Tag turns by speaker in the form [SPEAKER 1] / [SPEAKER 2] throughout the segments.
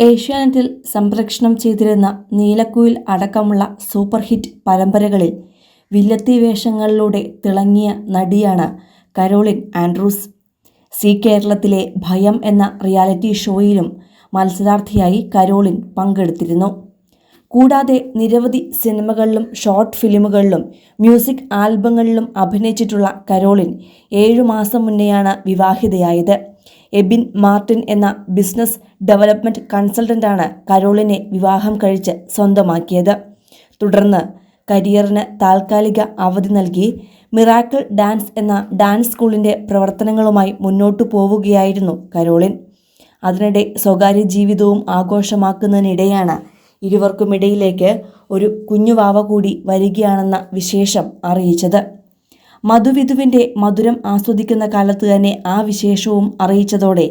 [SPEAKER 1] ഏഷ്യാനെറ്റിൽ സംപ്രേക്ഷണം ചെയ്തിരുന്ന നീലക്കുയിൽ അടക്കമുള്ള സൂപ്പർ ഹിറ്റ് പരമ്പരകളിൽ വില്ലത്തി വേഷങ്ങളിലൂടെ തിളങ്ങിയ നടിയാണ് കരോളിൻ ആൻഡ്രൂസ്. സി കേരളത്തിലെ ഭയം എന്ന റിയാലിറ്റി ഷോയിലും മത്സരാർത്ഥിയായി കരോളിൻ പങ്കെടുത്തിരുന്നു. കൂടാതെ നിരവധി സിനിമകളിലും ഷോർട്ട് ഫിലിമുകളിലും മ്യൂസിക് ആൽബങ്ങളിലും അഭിനയിച്ചിട്ടുള്ള കരോളിൻ ഏഴു മാസം മുന്നെയാണ് വിവാഹിതയായത്. എബിൻ മാർട്ടിൻ എന്ന ബിസിനസ് ഡെവലപ്മെന്റ് കൺസൾട്ടന്റാണ് കരോളിനെ വിവാഹം കഴിച്ച് സ്വന്തമാക്കിയത്. തുടർന്ന് കരിയറിന് താൽക്കാലിക അവധി നൽകി മിറാക്കിൾ ഡാൻസ് എന്ന ഡാൻസ് സ്കൂളിന്റെ പ്രവർത്തനങ്ങളുമായി മുന്നോട്ടു പോവുകയായിരുന്നു കരോളിൻ. അതിനിടെ സ്വകാര്യ ജീവിതവും ആഘോഷമാക്കുന്നതിനിടെയാണ് ഇരുവർക്കുമിടയിലേക്ക് ഒരു കുഞ്ഞുവാവ കൂടി വരികയാണെന്ന വിശേഷം അറിയിച്ചത്. മധുവിധുവിന്റെ മധുരം ആസ്വദിക്കുന്ന കാലത്ത് തന്നെ ആ വിശേഷവും അറിയിച്ചതോടെ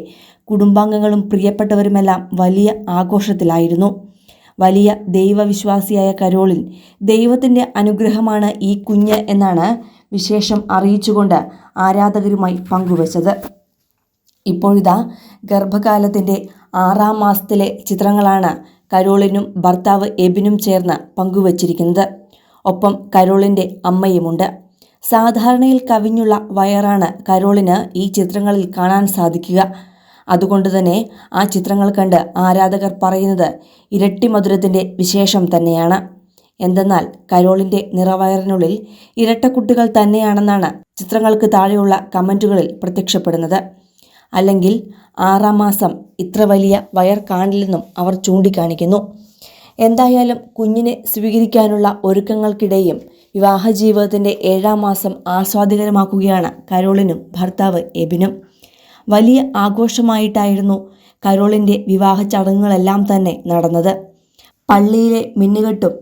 [SPEAKER 1] കുടുംബാംഗങ്ങളും പ്രിയപ്പെട്ടവരുമെല്ലാം വലിയ ആഘോഷത്തിലായിരുന്നു. വലിയ ദൈവവിശ്വാസിയായ കരോളിൻ ദൈവത്തിന്റെ അനുഗ്രഹമാണ് ഈ കുഞ്ഞ് എന്നാണ് വിശേഷം അറിയിച്ചുകൊണ്ട് ആരാധകരുമായി പങ്കുവച്ചത്. ഇപ്പോഴിതാ ഗർഭകാലത്തിന്റെ ആറാം മാസത്തിലെ ചിത്രങ്ങളാണ് കരോളിനും ഭർത്താവ് എബിനും ചേർന്ന് പങ്കുവച്ചിരിക്കുന്നത്. ഒപ്പം കരോളിന്റെ അമ്മയുമുണ്ട്. സാധാരണയിൽ കവിഞ്ഞുള്ള വയറാണ് കരോളിന് ഈ ചിത്രങ്ങളിൽ കാണാൻ സാധിക്കുക. അതുകൊണ്ട് തന്നെ ആ ചിത്രങ്ങൾ കണ്ട് ആരാധകർ പറയുന്നത് ഇരട്ടി മധുരത്തിന്റെ വിശേഷം തന്നെയാണ്. എന്തെന്നാൽ കരോളിന്റെ നിറവയറിനുള്ളിൽ ഇരട്ടക്കുട്ടികൾ തന്നെയാണെന്നാണ് ചിത്രങ്ങൾക്ക് താഴെയുള്ള കമന്റുകളിൽ പ്രത്യക്ഷപ്പെടുന്നത്. അല്ലെങ്കിൽ ആറാം മാസം ഇത്ര വലിയ വയർ കാണില്ലെന്നും അവർ ചൂണ്ടിക്കാണിക്കുന്നു. എന്തായാലും കുഞ്ഞിനെ സ്വീകരിക്കാനുള്ള ഒരുക്കങ്ങൾക്കിടെയും വിവാഹ ജീവിതത്തിന്റെ ഏഴാം മാസം ആസ്വാദികരമാക്കുകയാണ് കരോളിനും ഭർത്താവ് എബിനും. വലിയ ആഘോഷമായിട്ടായിരുന്നു കരോളിന്റെ വിവാഹ ചടങ്ങുകളെല്ലാം തന്നെ നടന്നത്. പള്ളിയിലെ മിന്നുകെട്ടും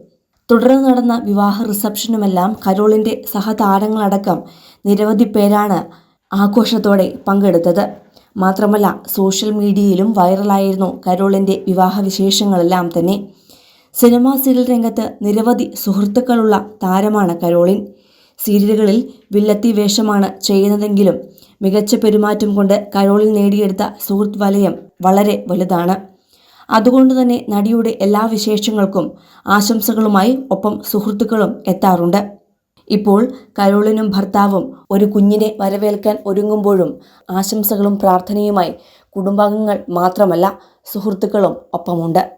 [SPEAKER 1] തുടർന്ന് നടന്ന വിവാഹ റിസപ്ഷനുമെല്ലാം കരോളിന്റെ സഹതാരങ്ങളടക്കം നിരവധി പേരാണ് ആഘോഷത്തോടെ പങ്കെടുത്തത്. മാത്രമല്ല സോഷ്യൽ മീഡിയയിലും വൈറലായിരുന്നു കരോളിന്റെ വിവാഹ വിശേഷങ്ങളെല്ലാം തന്നെ. സിനിമാ സീരിയൽ രംഗത്ത് നിരവധി സുഹൃത്തുക്കളുള്ള താരമാണ് കരോളിൻ. സീരിയലുകളിൽ വില്ലത്തി വേഷമാണ് ചെയ്യുന്നതെങ്കിലും മികച്ച പെരുമാറ്റം കൊണ്ട് കരോളിൽ നേടിയെടുത്ത സുഹൃത്ത് വലയം വളരെ വലുതാണ്. അതുകൊണ്ട് തന്നെ നടിയുടെ എല്ലാ വിശേഷങ്ങൾക്കും ആശംസകളുമായി ഒപ്പം സുഹൃത്തുക്കളും എത്താറുണ്ട്. ഇപ്പോൾ കരോളിനും ഭർത്താവും ഒരു കുഞ്ഞിനെ വരവേൽക്കാൻ ഒരുങ്ങുമ്പോഴും ആശംസകളും പ്രാർത്ഥനയുമായി കുടുംബാംഗങ്ങൾ മാത്രമല്ല സുഹൃത്തുക്കളും ഒപ്പമുണ്ട്.